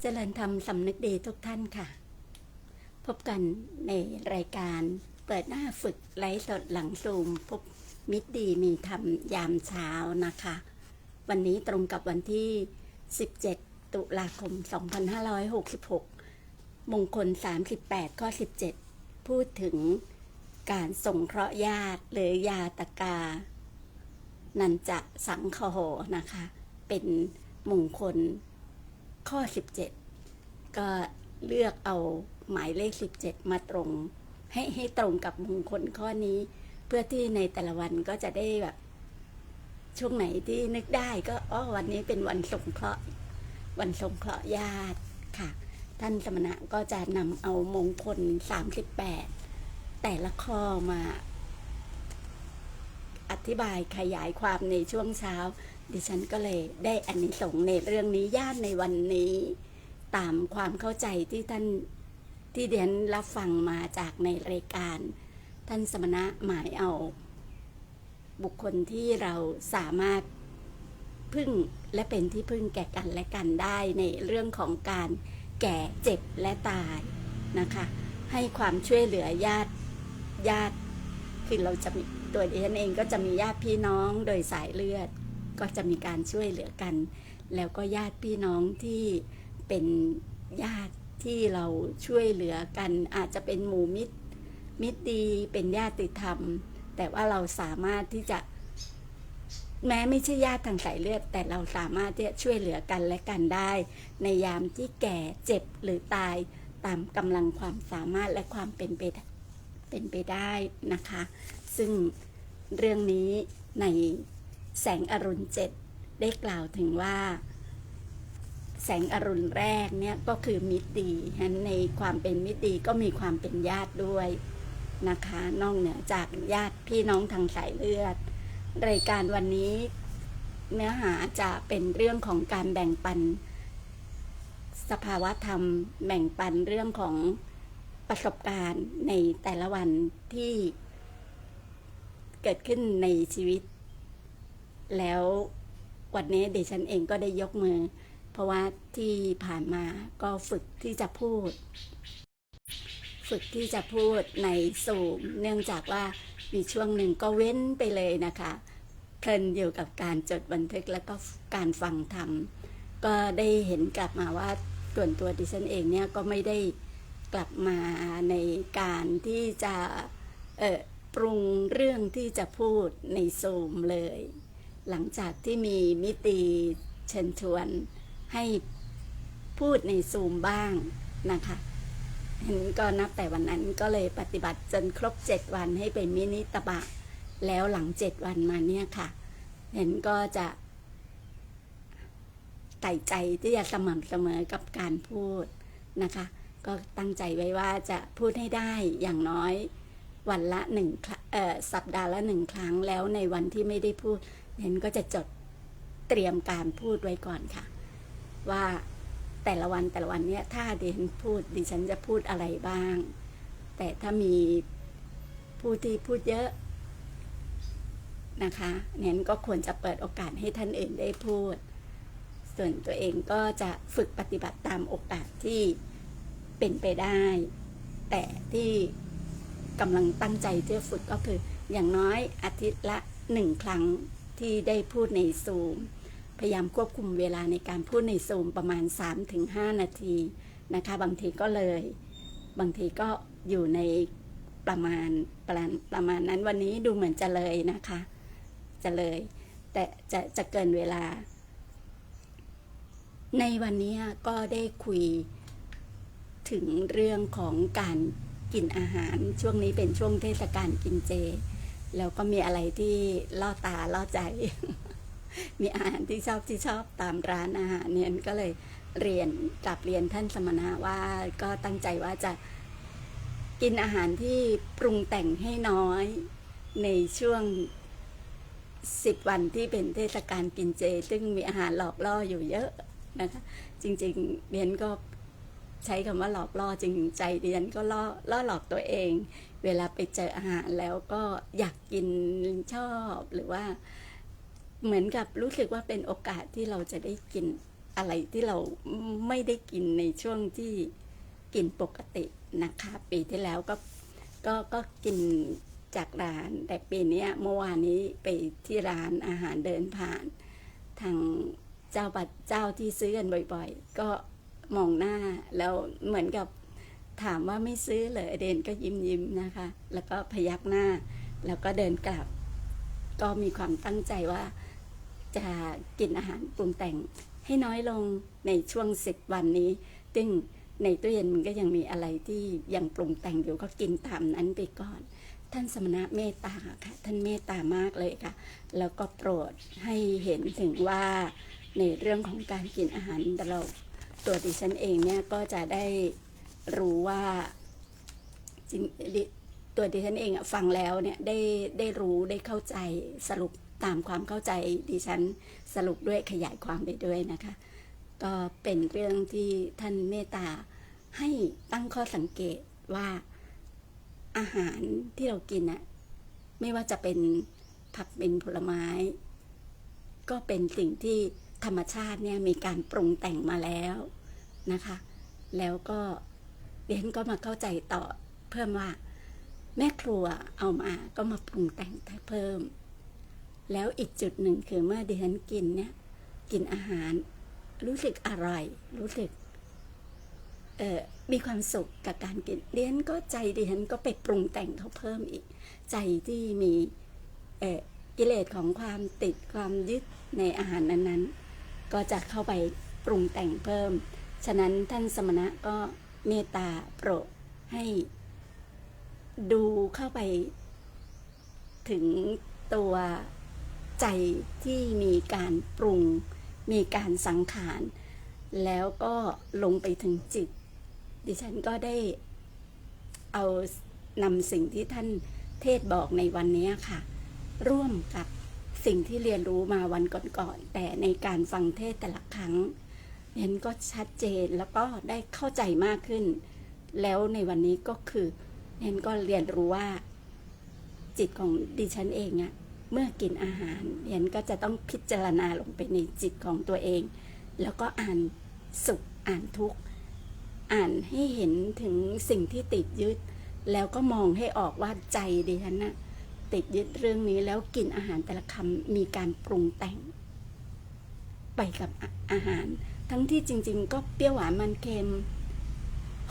เจริญธรรมสำนึกดีทุกท่านค่ะ พบกันในรายการเปิดหน้าฝึกไลฟ์สดหลังซูม พบมิตรดีมีธรรมยามเช้านะคะ วันนี้ตรงกับวันที่ 17 ตุลาคม 2566 มงคล 38 ข้อ 17 พูดถึงการส่งเคราะห์ญาติหรือยาตกา นันจะสังคโหนะคะ เป็นมงคล ข้อ 17 ก็เลือกเอาหมายเลข 17 มาตรง ให้ให้ตรงกับมงคลข้อนี้ เพื่อที่ในแต่ละวันก็จะได้แบบ ช่วงไหนที่นึกได้ก็อ๋อวันนี้เป็นวันสงเคราะห์วันสงเคราะห์ญาติค่ะ ท่านสมณะก็จะนำเอามงคล 38 แต่ละข้อมา อธิบายขยายความในช่วงเช้า ดิฉันก็เลยได้อันนี้ส่งในเรื่องนี้ญาติในวันนี้ ตามความเข้าใจที่ท่านที่เดียนรับฟังมาจากในรายการ ท่านสมณะหมายเอา บุคคลที่เราสามารถพึ่งและเป็นที่พึ่งแก่กันและกันได้ในเรื่องของการแก่เจ็บและตายนะคะ ให้ความช่วยเหลือญาติญาติคือเราจะมีตัวดิฉันเองก็จะมีญาติพี่น้องโดยสายเลือด ก็จะมีการช่วยเหลือกัน แล้วก็ญาติพี่น้องที่เป็นญาติที่เราช่วยเหลือกัน อาจจะเป็นหมู่มิตรมิตรดีเป็นญาติธรรม แต่ว่าเราสามารถที่จะแม้ไม่ใช่ญาติทางสายเลือด แต่เราสามารถที่จะช่วยเหลือกันและกันได้ ในยามที่แก่เจ็บหรือตายตามกำลังความสามารถและความเป็นไปเป็นไปได้นะคะ ซึ่งเรื่องนี้ใน แสงอรุณเจ็ดได้กล่าวถึงว่า แสงอรุณแรกเนี่ยก็คือมิตรดีฉะนั้นในความเป็นมิตรดีก็มีความเป็นญาติด้วยนะคะนอกเหนือจากญาติพี่น้องทางสายเลือด รายการวันนี้เนื้อหาจะเป็นเรื่องของการแบ่งปัน สภาวะธรรม แบ่งปันเรื่องของประสบการณ์ในแต่ละวันที่เกิดขึ้นในชีวิต แล้ววันนี้ดิฉันเองก็ได้ยกมือ เพราะว่าที่ผ่านมาก็ฝึกที่จะพูด ฝึกที่จะพูดในสูมเนื่องจากว่ามีช่วงหนึ่งก็เว้นไปเลยนะคะเพลินอยู่กับการจดบันทึกแล้วก็การฟังธรรมก็ได้เห็นกลับมาว่าส่วนตัวดิฉันเองเนี่ยก็ไม่ได้กลับมาในการที่จะปรุงเรื่องที่จะพูดในซูมเลย หลังจากที่มีมิติเชิญชวนให้พูดในซูมบ้างนะคะเห็นก็นับแต่วันนั้นก็เลยปฏิบัติจนครบเจ็ดวันให้เป็นมินิตบะ แล้วหลังเจ็ดวันมาเนี่ยค่ะ เห็นก็จะไต่ใจที่จะสม่ำเสมอกับการพูดนะคะ ก็ตั้งใจไว้ว่าจะพูดให้ได้อย่างน้อยวันละหนึ่งสัปดาห์ละหนึ่งครั้งแล้วในวันที่ไม่ได้พูด เห็นก็จะจดเตรียมการพูดไว้ก่อนค่ะ ว่าแต่ละวันแต่ละวันเนี่ยถ้าดิฉันพูดดิฉันจะพูดอะไรบ้าง แต่ถ้ามีผู้ที่พูดเยอะนะคะเนี่ยก็ควรจะเปิดโอกาสให้ท่านอื่นได้พูด ส่วนตัวเองก็จะฝึกปฏิบัติตามโอกาสที่เป็นไปได้ แต่ที่กำลังตั้งใจที่จะฝึกก็คืออย่างน้อยอาทิตย์ละหนึ่งครั้ง ที่ได้พูดในซูม พยายามควบคุมเวลาในการพูดในซูมประมาณ 3-5 นาทีนะคะ บางทีก็เลย บางทีก็อยู่ในประมาณประมาณประมาณนั้นวันนี้ดูเหมือนจะเลยนะคะ จะเลย แต่จะจะเกินเวลา ในวันนี้ก็ได้คุยถึงเรื่องของการกินอาหารช่วงนี้เป็นช่วงเทศกาลกินเจ แล้วก็มีอะไรที่ล่อตาล่อใจ มีอาหารที่ชอบที่ชอบตามร้านอาหารเนี่ยก็เลยเรียนกลับเรียนท่านสมณะว่าก็ตั้งใจว่าจะกินอาหารที่ปรุงแต่งให้น้อยในช่วงสิบวันที่เป็นเทศกาลกินเจ ซึ่งมีอาหารหลอกล่ออยู่เยอะนะคะ จริงๆเรียนก็ ใช้คำว่าหลอกล่อจริงใจดิฉันก็ล่อล่อหลอกตัวเอง เวลาไปเจออาหารแล้วก็อยากกินชอบหรือว่า เหมือนกับรู้สึกว่าเป็นโอกาสที่เราจะได้กินอะไรที่เราไม่ได้กินในช่วงที่กินปกตินะคะ ปีที่แล้วก็ก็ก็กินจากร้าน แต่ปีนี้เมื่อวานนี้ไปที่ร้านอาหารเดินผ่าน ทางเจ้าบัตรเจ้าที่ซื้อกันบ่อย ๆ ก็ มองหน้าแล้วเหมือนกับถามว่าไม่ซื้อเลยเดนก็ยิ้มยิ้มนะคะ แล้วก็พยักหน้า แล้วก็เดินกลับ ก็มีความตั้งใจว่าจะกินอาหารปรุงแต่งให้น้อยลงในช่วงสิบวันนี้ ซึ่งในตู้เย็นมันก็ยังมีอะไรที่ยังปรุงแต่งอยู่ก็กินตามนั้นไปก่อน ท่านสมณะเมตตาค่ะ ท่านเมตตามากเลยค่ะ แล้วก็โปรดให้เห็นถึงว่าในเรื่องของการกินอาหารเรา ตัวดิฉันเองเนี่ยก็จะได้รู้ว่าตัวดิฉันเองอะฟังแล้วเนี่ยได้ได้รู้ได้เข้าใจสรุปตามความเข้าใจดิฉันสรุปด้วยขยายความไปด้วยนะคะ ก็เป็นเรื่องที่ท่านเมตตาให้ตั้งข้อสังเกตว่าอาหารที่เรากินอะไม่ว่าจะเป็นผักเป็นผลไม้ ก็เป็นสิ่งที่ ธรรมชาติเนี่ยมีการปรุงแต่งมาแล้วนะคะ แล้วก็เรียนก็มาเข้าใจต่อเพิ่มว่า แม่ครัวเอามาก็มาปรุงแต่งเพิ่ม แล้วอีกจุดหนึ่งคือเมื่อดิฉันกินเนี่ยกินอาหารรู้สึกอร่อย รู้สึกเออมีความสุขกับการกินเรียนก็ใจดิฉันก็ไปปรุงแต่งเขาเพิ่มอีก ใจที่มีเออกิเลสของความติดความยึดในอาหารนั้นๆ ก็จะเข้าไปปรุงแต่งเพิ่ม ฉะนั้นท่านสมณะก็เมตตาโปรดให้ดูเข้าไปถึงตัวใจที่มีการปรุง มีการสังขาร แล้วก็ลงไปถึงจิต ดิฉันก็ได้เอานำสิ่งที่ท่านเทศบอกในวันนี้ค่ะ ร่วมกับ สิ่งที่เรียนรู้มาวันก่อนๆแต่ในการฟังเทศแต่ละครั้งเห็นก็ชัดเจนแล้วก็ได้เข้าใจมากขึ้น แล้วในวันนี้ก็คือเห็นก็เรียนรู้ว่า จิตของดิฉันเองอะเมื่อกินอาหารเห็นก็จะต้องพิจารณาลงไปในจิตของตัวเอง แล้วก็อ่านสุขอ่านทุกข์อ่านให้เห็นถึงสิ่งที่ติดยึด แล้วก็มองให้ออกว่าใจดิฉันน่ะ ติดยึดเรื่องนี้แล้วกินอาหารแต่ละคำมีการปรุงแต่ง ไปกับอาอาหาร ทั้งที่จริง ๆ ก็เปรี้ยวหวานมันเค็ม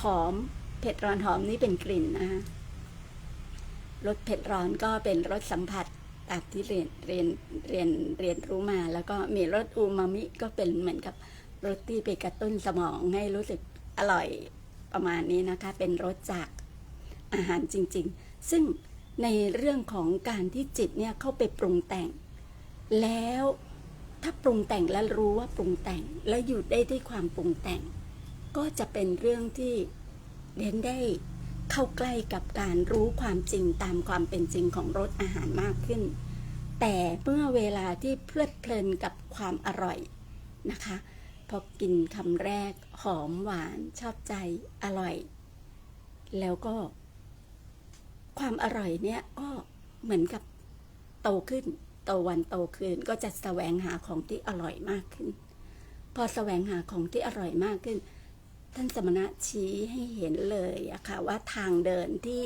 หอมเผ็ดร้อนหอมนี่เป็นกลิ่นนะคะรสเผ็ดร้อนก็เป็นรสสัมผัสตามที่เรียนเรียนเรียนเรียนรู้มา แล้วก็มีรสอูมามิก็เป็นเหมือนกับรสที่ไปกระตุ้นสมองให้รู้สึกอร่อยประมาณนี้นะคะ เป็นรสจากอาหารจริง ๆ ซึ่ง ในเรื่องของการที่จิตเนี่ยเข้าไปปรุงแต่ง แล้วถ้าปรุงแต่งแล้วรู้ว่าปรุงแต่งแล้วหยุดได้ด้วยความปรุงแต่ง ก็จะเป็นเรื่องที่เรียนได้เข้าใกล้กับการรู้ความจริงตามความเป็นจริงของรสอาหารมากขึ้น แต่เมื่อเวลาที่เพลิดเพลินกับความอร่อยนะคะ พอกินคำแรกหอมหวานชอบใจอร่อย แล้วก็ ความอร่อยเนี่ยก็เหมือนกับโตขึ้น โตวันโตคืนก็จะแสวงหาของที่อร่อยมากขึ้น พอแสวงหาของที่อร่อยมากขึ้น ท่านสมณะชี้ให้เห็นเลยอะค่ะว่าทางเดินที่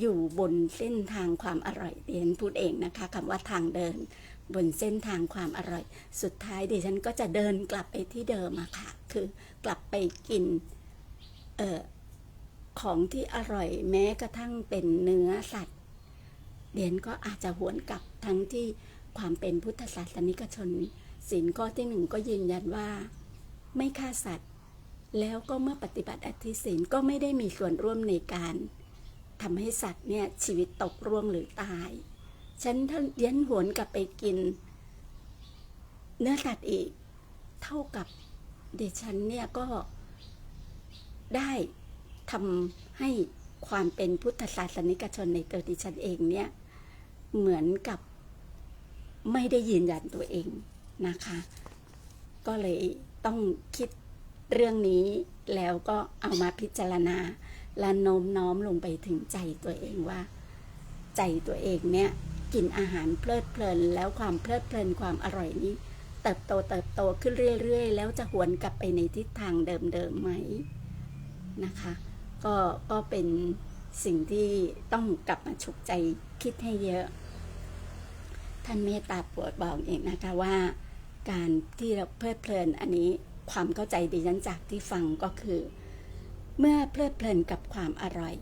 อยู่บนเส้นทางความอร่อยเดนพูดเองนะคะคำว่าทางเดิน บนเส้นทางความอร่อย สุดท้ายดิฉันก็จะเดินกลับไปที่เดิมอะค่ะ คือกลับไปกินเอ่อ ของที่อร่อยแม้กระทั่งเป็นเนื้อสัตว์เดียนก็อาจจะหวนกลับทั้งที่ความเป็นพุทธศาสนิกชนศีลข้อที่หนึ่งก็ยืนยันว่า ไม่ฆ่าสัตว์ แล้วก็เมื่อปฏิบัติอธิศีลก็ไม่ได้มีส่วนร่วมในการทำให้สัตว์เนี่ยชีวิตตกร่วงหรือตาย ฉันถ้าเดียนหวนกลับไปกิน เนื้อสัตว์อีก เท่ากับเดชันเนี่ยก็ได้ ทำให้ความเป็นพุทธศาสนิกชนในตัวดิฉันเองเนี่ย เหมือนกับไม่ได้ยืนยันตัวเองนะคะ ก็เลยต้องคิดเรื่องนี้แล้วก็เอามาพิจารณา และโน้มน้อมลงไปถึงใจตัวเองว่า ใจตัวเองเนี่ยกินอาหารเพลิดเพลิน แล้วความเพลิดเพลินความอร่อยนี้ตติบโตเติบโตขึ้นเรื่อย ๆ แล้วจะหวนกลับไปในทิศทางเดิมๆไหมนะคะ ก็ก็เป็นสิ่งที่ต้องกลับมาฉุกใจคิดให้เยอะ ท่านเมตตาปรดบอกเองนะคะว่า การที่เราเพลิดเพลินอันนี้ความเข้าใจดิฉันจากที่ฟังก็คือ เมื่อเพลิดเพลินกับความอร่อย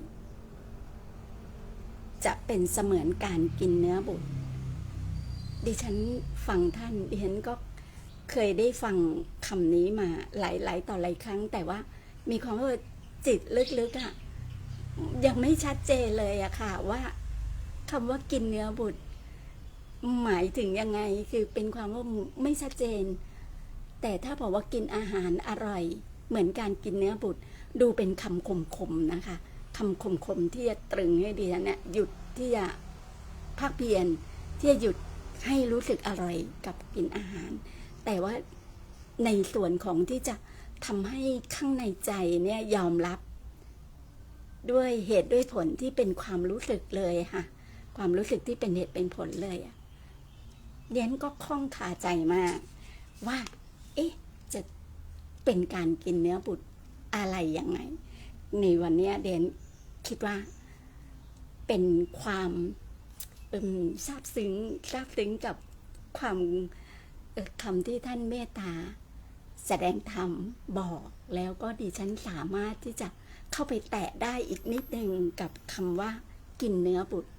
จะเป็นเสมือนการกินเนื้อบุตรดิฉันฟังท่านดิฉันก็เคยได้ฟังคำนี้มาหลาย ๆ ต่อหลายครั้ง แต่ว่ามีความว่า จิตลึกๆอะ่ะยังไม่ชัดเจนเลยอะค่ะ ว่าคำว่ากินเนื้อบุตร หมายถึงยังไงคือเป็นความว่าไม่ชัดเจน แต่ถ้าบอกว่ากินอาหารอร่อย เหมือนการกินเนื้อบุตร ดูเป็นคำคมๆนะคะคำคมๆที่จะตรึงให้ดิฉันเนี่ยหยุดที่จะภาคเพียรที่จะหยุดให้รู้สึกอร่อยกับกินอาหาร แต่ว่าในส่วนของที่จะ ทำให้ข้างในใจเนี่ยยอมรับ ด้วยเหตุด้วยผลที่เป็นความรู้สึกเลยค่ะ ความรู้สึกที่เป็นเหตุเป็นผลเลยอะเดียนก็คล่องคาใจมาก ว่า เอ๊ะ จะเป็นการกินเนื้อบุตรอะไรยังไง ในวันเนี้ยเดนคิดว่า เป็นความเอมซาบซึ้งซาบซึ้งกับความคำที่ท่านเมตตา แสดงธรรมบอกแล้วก็ดิฉันสามารถที่จะเข้าไปแตะได้อีกนิดนึงกับคำว่ากินเนื้อบุตร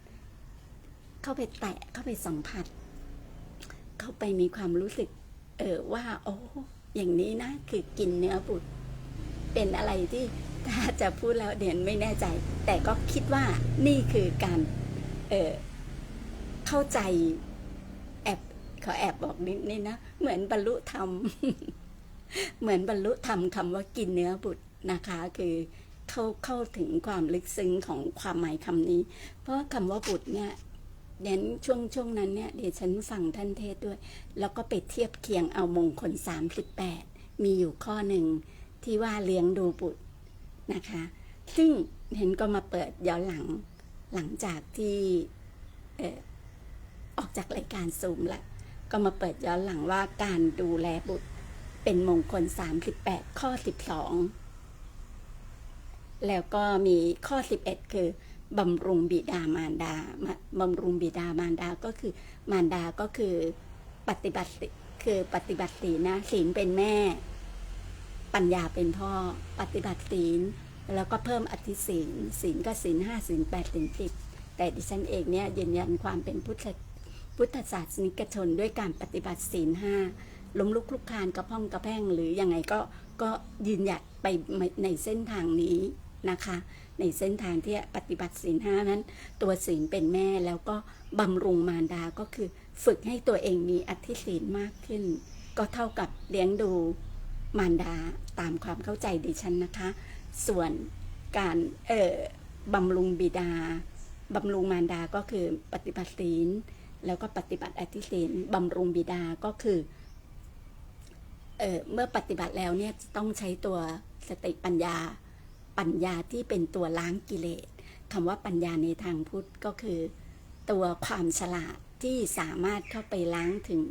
เข้าไปแตะเข้าไปสัมผัส เข้าไปมีความรู้สึก เออว่า โอ้อย่างนี้นะคือกินเนื้อบุตร เป็นอะไรที่ถ้าจะพูดแล้วเด่นไม่แน่ใจ แต่ก็คิดว่านี่คือการเออเข้าใจแอบขอแอบบอกนิดนี่นะ เหมือนบรรลุธรรม เหมือนบรรลุธรรมคำว่ากินเนื้อบุตรนะคะ คือเข้าเข้าถึงความลึกซึ้งของความหมายคำนี้ เพราะคำว่าบุตรเนี่ยเน้นช่วงช่วงนั้นเนี่ยเดี๋ยวฉันฟังท่านเทศด้วย แล้วก็ไปเทียบเคียงเอามงคล 38 มีอยู่ข้อหนึ่งที่ว่าเลี้ยงดูบุตรนะคะ ซึ่งเห็นก็มาเปิดย้อนหลังหลังจากที่ออกจากรายการซูมล้วก็มาเปิดย้อนหลังว่าการดูแลบุตร เป็นมงคล 38 ข้อ 12 แล้วก็มีข้อ 11 คือบำรุงบิดามารดามาบำรุงบิดามารดาก็คือมารดาก็คือปฏิบัติคือปฏิบัติศีลนะศีลเป็นแม่ ปัญญาเป็นพ่อ ปฏิบัติศีลแล้วก็เพิ่มอธิศีลศีลก็ศีลห้าศีลแปดศีลสิบแต่ดิฉันเองเนี่ยยืนยันความเป็นพุทธพุทธศาสนิกชนด้วยการปฏิบัติศีลห้า ล้มลุกคลุกคลานกระพ้องกระแพงหรือยังไงก็ก็ยืนหยัดไปในเส้นทางนี้นะคะ ในเส้นทางที่ปฏิบัติศีลห้านั้น ตัวศีลเป็นแม่แล้วก็บำรุงมารดาก็คือฝึกให้ตัวเองมีอธิศีลมากขึ้น ก็เท่ากับเลี้ยงดูมารดาตามความเข้าใจดิฉันนะคะ ส่วนการเอ่อบำรุงบิดาบำรุงมารดาก็คือปฏิบัติศีลแล้วก็ปฏิบัติอธิศีลบำรุงบิดาก็คือ เเมื่อปฏิบัติแล้วเนี่ยจะต้องใช้ตัวสติปัญญา ปัญญาที่เป็นตัวล้างกิเลสคำว่าปัญญาในทางพุทธก็คือ ตัวความฉลาดที่สามารถเข้าไปล้างถึง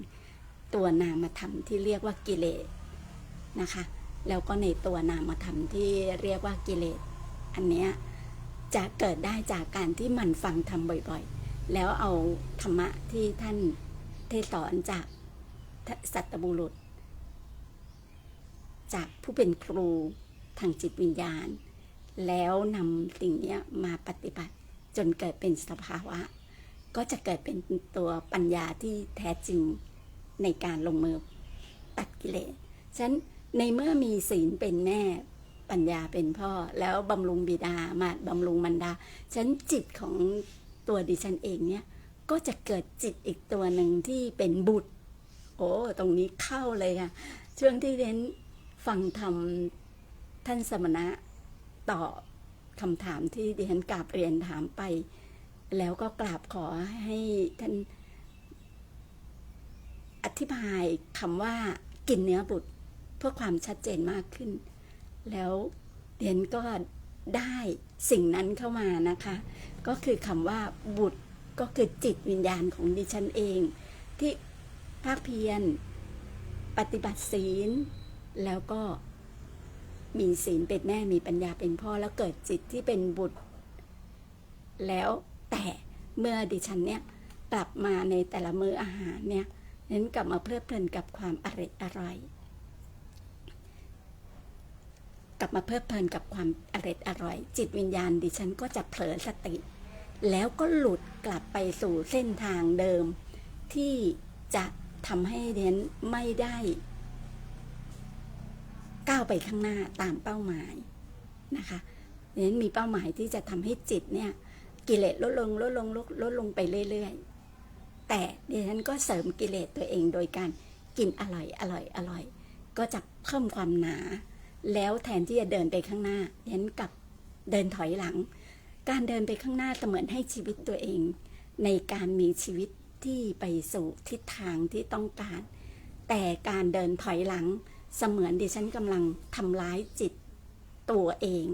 ตัวนามธรรมที่เรียกว่ากิเลสนะคะ แล้วก็ในตัวนามธรรมที่เรียกว่ากิเลส อันเนี้ยจะเกิดได้จากการที่มันฟังธรรมบ่อยๆ แล้วเอาธรรมะที่ท่านเทศสอนจากสัตบุรุษ จากผู้เป็นครูทางจิตวิญญาณ แล้วนำสิ่งนี้มาปฏิบัติจนเกิดเป็นสภาวะ ก็จะเกิดเป็นตัวปัญญาที่แท้จริงในการลงมือตัดกิเลสฉะนั้นในเมื่อมีศีลเป็นแม่ปัญญาเป็นพ่อ แล้วบำรุงบิดามาบำรุงมารดาฉันจิตของตัวดิฉันเองเนี่ย ก็จะเกิดจิตอีกตัวหนึ่งที่เป็นบุตร โอ้ ตรงนี้เข้าเลยค่ะ ช่วงที่เรน ฟังธรรมท่านสมณะตอบคำถามที่ดิฉันกราบเรียนถามไป แล้วก็กราบขอให้ท่านอธิบายคำว่ากินเนื้อบุตรเพื่อความชัดเจนมากขึ้น แล้วเรียนก็ได้สิ่งนั้นเข้ามานะคะ ก็คือคำว่าบุตรก็คือจิตวิญญาณของดิฉันเอง ที่ภาคเพียรปฏิบัติศีล แล้วก็มีศีลเป็นแม่มีปัญญาเป็นพ่อแล้วเกิดจิตที่เป็นบุตร แล้วแต่เมื่อดิฉันเนี่ยกลับมาในแต่ละมื้ออาหารเนี่ยนั้นกลับมาเพลิดเพลินกับความอร่อยอร่อยกลับมาเพลิดเพลินกับความอร่อยอร่อย จิตวิญญาณดิฉันก็จะเผลอสติ แล้วก็หลุดกลับไปสู่เส้นทางเดิม ที่จะทำให้เดนไม่ได้ ก้าวไปข้างหน้าตามเป้าหมายนะคะเดนมีเป้าหมายที่จะทำให้จิตเนี่ยกิเลสลดลงลดลงลดลดลงไปเรื่อยๆ แต่ดิฉันก็เสริมกิเลสตัวเองโดยการกินอร่อยอร่อยอร่อย ก็จะเพิ่มความหนา แล้วแทนที่จะเดินไปข้างหน้าดิฉันกลับเดินถอยหลัง การเดินไปข้างหน้าเสมือนให้ชีวิตตัวเอง ในการมีชีวิตที่ไปสู่ทิศทางที่ต้องการ แต่การเดินถอยหลัง เสมือนดิฉันกำลังทำร้ายจิตตัวเอง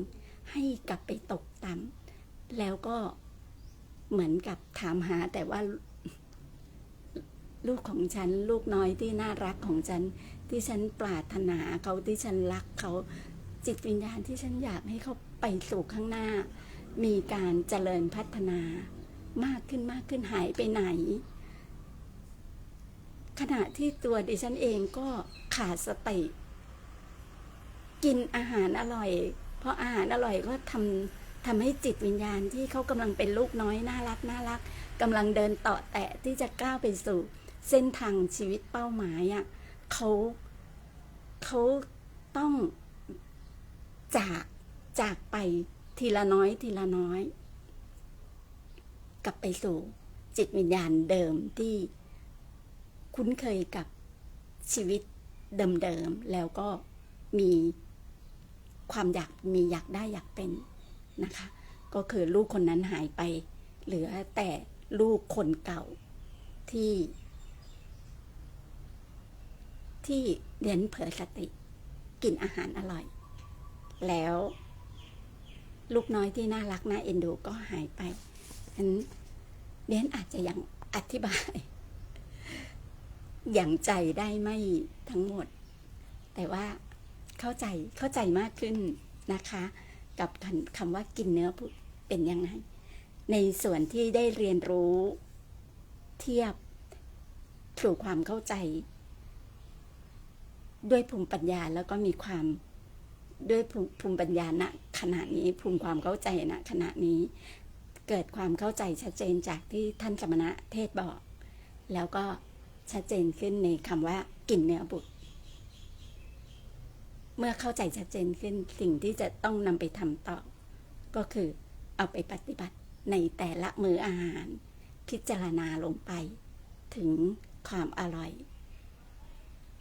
ให้กลับไปตกต่ำแล้วก็เหมือนกับถามหาแต่ว่า ลูกของฉัน ลูกน้อยที่น่ารักของฉัน ที่ฉันปรารถนาเขาที่ฉันรักเขาจิตวิญญาณที่ฉันอยากให้เขาไปสู่ข้างหน้า มีการเจริญพัฒนามากขึ้นมากขึ้นหายไปไหน ขณะที่ตัวดิฉันเองก็ขาดสติ กินอาหารอร่อย เพราะอาหารอร่อยก็ทำทำให้จิตวิญญาณที่เขากำลังเป็นลูกน้อยน่ารักน่ารักกำลังเดินต่อแตะที่จะก้าวไปสู่ เส้นทางชีวิตเป้าหมายอะ่ะเขาเขาต้องจากจากไปทีละน้อยทีละน้อย กลับไปสู่จิตวิญญาณเดิมที่ คุ้นเคยกับชีวิตเดิมๆ แล้วก็มีความอยากมีอยากได้อยากเป็นนะคะ ก็คือลูกคนนั้นหายไป เหลือแต่ลูกคนเก่าที่ ที่เรียนเผลอสติกินอาหารอร่อย แล้ว ลูกน้อยที่น่ารักน่าเอ็นดูก็หายไปนั้นเรียนอาจจะยังอธิบาย อย่างใจได้ไม่ทั้งหมด แต่ว่าเข้าใจเข้าใจมากขึ้นนะคะ กับคำว่ากินเนื้อเป็นยังไง ในส่วนที่ได้เรียนรู้เทียบสู่ความเข้าใจ ด้วยภูมิปัญญาแล้วก็มีความด้วยภูภูมิปัญญาณขณะนี้ภูมิความเข้าใจณขณะนี้ เกิดความเข้าใจชัดเจนจากที่ท่านสมณะเทศบอก แล้วก็ ชัดเจนขึ้นในคำว่ากินเนื้อบุตร เมื่อเข้าใจชัดเจนขึ้นสิ่งที่จะต้องนำไปทำต่อ ก็คือเอาไปปฏิบัติในแต่ละมื้ออาหาร พิจารณาลงไป ถึงความอร่อย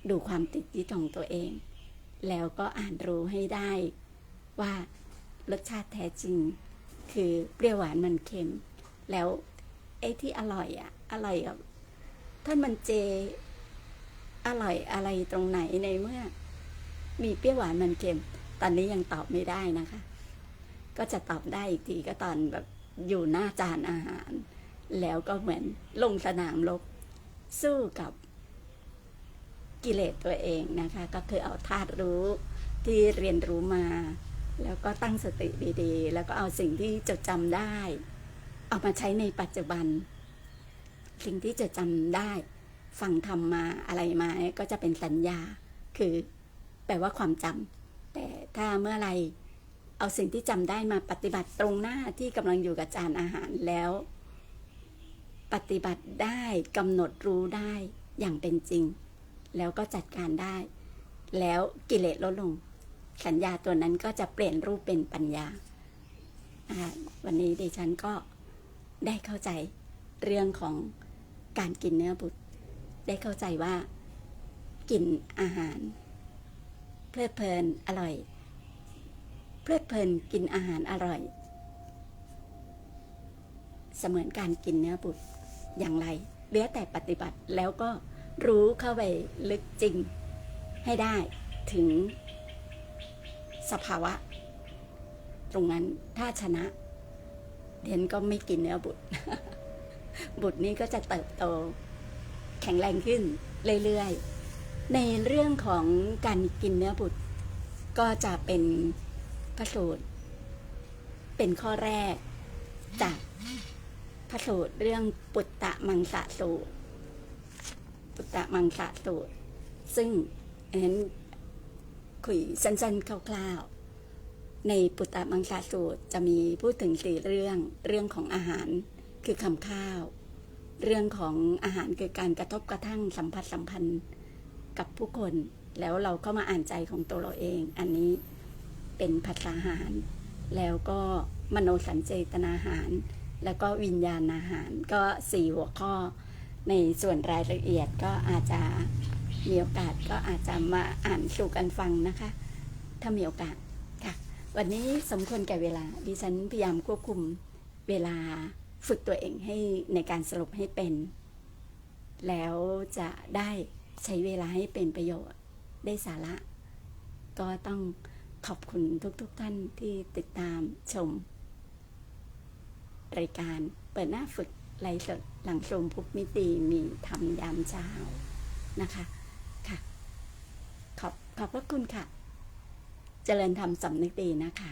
ดูความติดยึดของตัวเอง แล้วก็อ่านรู้ให้ได้ว่ารสชาติแท้จริง คือเปรี้ยวหวานมันเค็ม แล้วไอ้ที่อร่อยอะอร่อยกับ ท่านมันเจอร่อยอะไรตรงไหนในเมื่อ มีเปรี้ยวหวานมันเค็ม ตอนนี้ยังตอบไม่ได้นะคะ ก็จะตอบได้อีกทีก็ตอนแบบอยู่หน้าจานอาหาร แล้วก็เหมือนลงสนามรบสู้กับกิเลสตัวเองนะคะ ก็คือเอาธาตุรู้ที่เรียนรู้มา แล้วก็ตั้งสติดีๆ แล้วก็เอาสิ่งที่จดจำได้ เอามาใช้ในปัจจุบัน สิ่งที่จดจำได้ ฟังทำมาอะไรมาก็จะเป็นสัญญา คือแปลว่าความจำแต่ถ้าเมื่อไรเอาสิ่งที่จำได้มาปฏิบัติตรงหน้าที่กำลังอยู่กับจานอาหารแล้ว ปฏิบัติได้กำหนดรู้ได้อย่างเป็นจริง แล้วก็จัดการได้ แล้วกิเลสลดลง สัญญาตัวนั้นก็จะเปลี่ยนรูปเป็นปัญญาวันนี้ดิฉันก็ได้เข้าใจเรื่องของ การกินเนื้อบุตร ได้เข้าใจว่า กินอาหาร เพลิดเพลินอร่อย เพลิดเพลินกินอาหารอร่อย เสมือนการกินเนื้อบุตรอย่างไรเหลือแต่ปฏิบัติแล้วก็รู้เข้าไปลึกจริงให้ได้ถึงสภาวะ ตรงนั้นถ้าชนะเดนก็ไม่กินเนื้อบุตร บุตรนี้ก็จะเติบโต แข็งแรงขึ้นเรื่อยๆ ในเรื่องของการกินเนื้อบุตร ก็จะเป็นพระสูตร เป็นข้อแรก จากพระสูตรเรื่องปุตตะมังสะสูตร ปุตตะมังสะสูตร ซึ่งอันนั้นคุยสั้นๆคร่าวๆ ในปุตตะมังสะสูตรจะมีพูดถึงสี่เรื่องเรื่องของอาหาร คือคำข้าว เรื่องของอาหารคือการกระทบกระทั่งสัมผัสสัมพันธ์กับผู้คน แล้วเราก็มาอ่านใจของตัวเราเอง อันนี้เป็นภาษาอาหาร แล้วก็มโนสัญเจตนาหาร แล้วก็วิญญาณอาหาร ก็สี่หัวข้อ ในส่วนรายละเอียดก็อาจจะมีโอกาสก็อาจจะมาอ่านสู่กันฟังนะคะ ถ้ามีโอกาสค่ะ วันนี้สมควรแก่เวลาดิฉันพยายามควบคุมเวลา ฝึกตัวเองให้ในการสรุปให้เป็น แล้วจะได้ใช้เวลาให้เป็นประโยชน์ได้สาระ ก็ต้องขอบคุณทุกๆทท่านที่ติดตามชม รายการเปิดหน้าฝึกไลฟ์สดหลังชมพุกมิตรีมีทำยามเช้านะคะค่ะ ขอบขอบพระคุณค่ะ เจริญธรรมสำนึกดีนะคะ